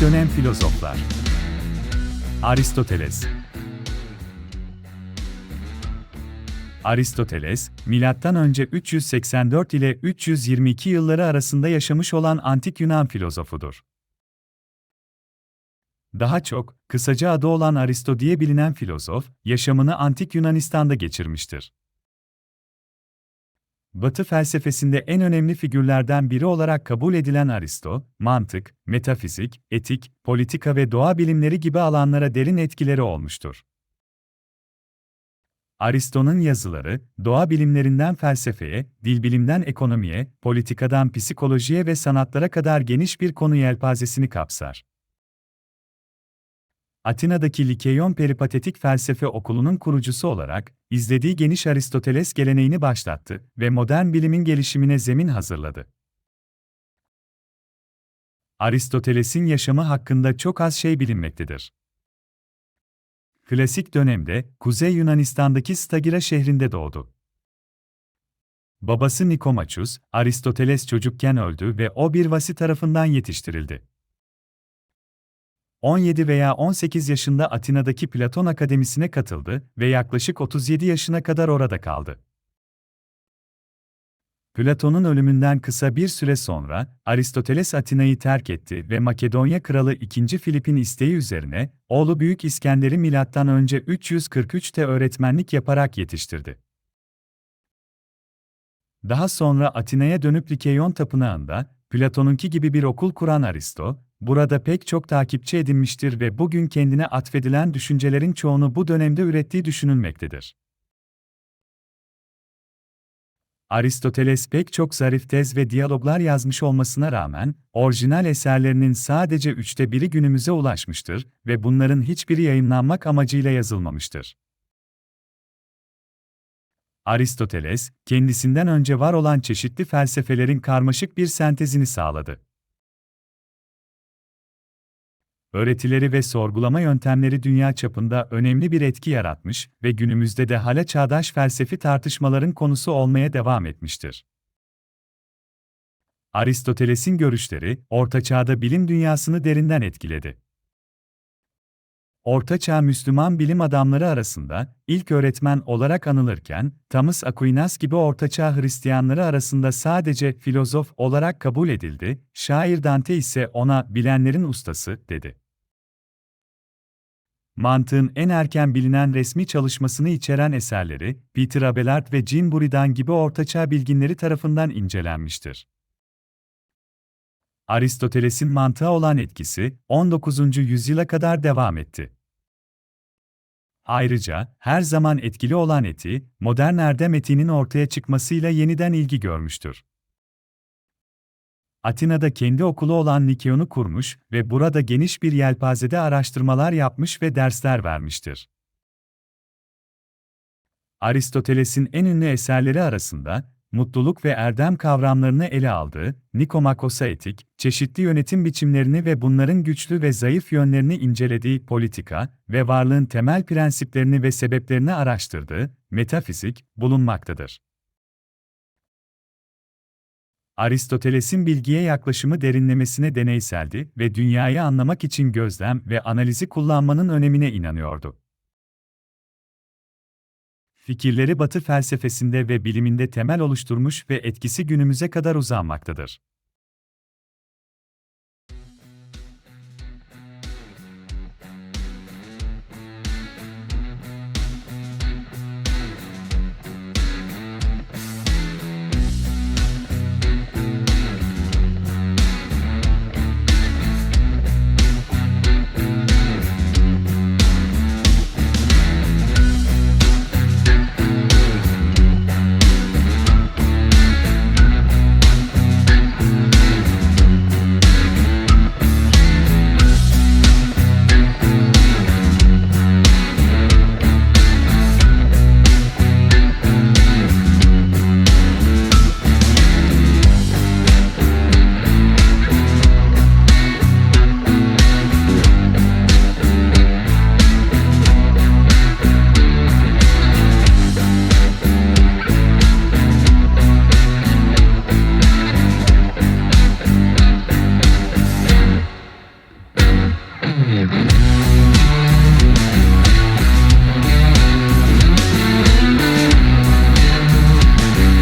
Dönem filozoflar Aristoteles Aristoteles, milattan önce 384 ile 322 yılları arasında yaşamış olan antik Yunan filozofudur. Daha çok, kısaca adı olan Aristo diye bilinen filozof, yaşamını antik Yunanistan'da geçirmiştir. Batı felsefesinde en önemli figürlerden biri olarak kabul edilen Aristo, mantık, metafizik, etik, politika ve doğa bilimleri gibi alanlara derin etkileri olmuştur. Aristo'nun yazıları, doğa bilimlerinden felsefeye, dil bilimden ekonomiye, politikadan psikolojiye ve sanatlara kadar geniş bir konu yelpazesini kapsar. Atina'daki Likeion Peripatetik Felsefe Okulu'nun kurucusu olarak, izlediği geniş Aristoteles geleneğini başlattı ve modern bilimin gelişimine zemin hazırladı. Aristoteles'in yaşamı hakkında çok az şey bilinmektedir. Klasik dönemde, Kuzey Yunanistan'daki Stagira şehrinde doğdu. Babası Nikomachus, Aristoteles çocukken öldü ve o bir vasi tarafından yetiştirildi. 17 veya 18 yaşında Atina'daki Platon Akademisi'ne katıldı ve yaklaşık 37 yaşına kadar orada kaldı. Platon'un ölümünden kısa bir süre sonra, Aristoteles Atina'yı terk etti ve Makedonya Kralı II. Filip'in isteği üzerine, oğlu Büyük İskender'i önce 343'te öğretmenlik yaparak yetiştirdi. Daha sonra Atina'ya dönüp Likeion Tapınağı'nda, Platon'unki gibi bir okul kuran Aristo, burada pek çok takipçi edinmiştir ve bugün kendine atfedilen düşüncelerin çoğunu bu dönemde ürettiği düşünülmektedir. Aristoteles pek çok zarif tez ve diyaloglar yazmış olmasına rağmen, orijinal eserlerinin sadece üçte biri günümüze ulaşmıştır ve bunların hiçbiri yayınlanmak amacıyla yazılmamıştır. Aristoteles, kendisinden önce var olan çeşitli felsefelerin karmaşık bir sentezini sağladı. Öğretileri ve sorgulama yöntemleri dünya çapında önemli bir etki yaratmış ve günümüzde de hala çağdaş felsefi tartışmaların konusu olmaya devam etmiştir. Aristoteles'in görüşleri, Orta Çağ'da bilim dünyasını derinden etkiledi. Orta Çağ Müslüman bilim adamları arasında ilk öğretmen olarak anılırken, Thomas Aquinas gibi Orta Çağ Hristiyanları arasında sadece filozof olarak kabul edildi, şair Dante ise ona bilenlerin ustası dedi. Mantığın en erken bilinen resmi çalışmasını içeren eserleri, Peter Abelard ve Jean Buridan gibi ortaçağ bilginleri tarafından incelenmiştir. Aristoteles'in mantığa olan etkisi, 19. yüzyıla kadar devam etti. Ayrıca, her zaman etkili olan eti, modern erdem etiğinin ortaya çıkmasıyla yeniden ilgi görmüştür. Atina'da kendi okulu olan Nikeon'u kurmuş ve burada geniş bir yelpazede araştırmalar yapmış ve dersler vermiştir. Aristoteles'in en ünlü eserleri arasında, mutluluk ve erdem kavramlarını ele aldığı, Nikomakos'a etik, çeşitli yönetim biçimlerini ve bunların güçlü ve zayıf yönlerini incelediği politika ve varlığın temel prensiplerini ve sebeplerini araştırdığı, metafizik, bulunmaktadır. Aristoteles'in bilgiye yaklaşımı derinlemesine deneyseldi ve dünyayı anlamak için gözlem ve analizi kullanmanın önemine inanıyordu. Fikirleri Batı felsefesinde ve biliminde temel oluşturmuş ve etkisi günümüze kadar uzanmaktadır.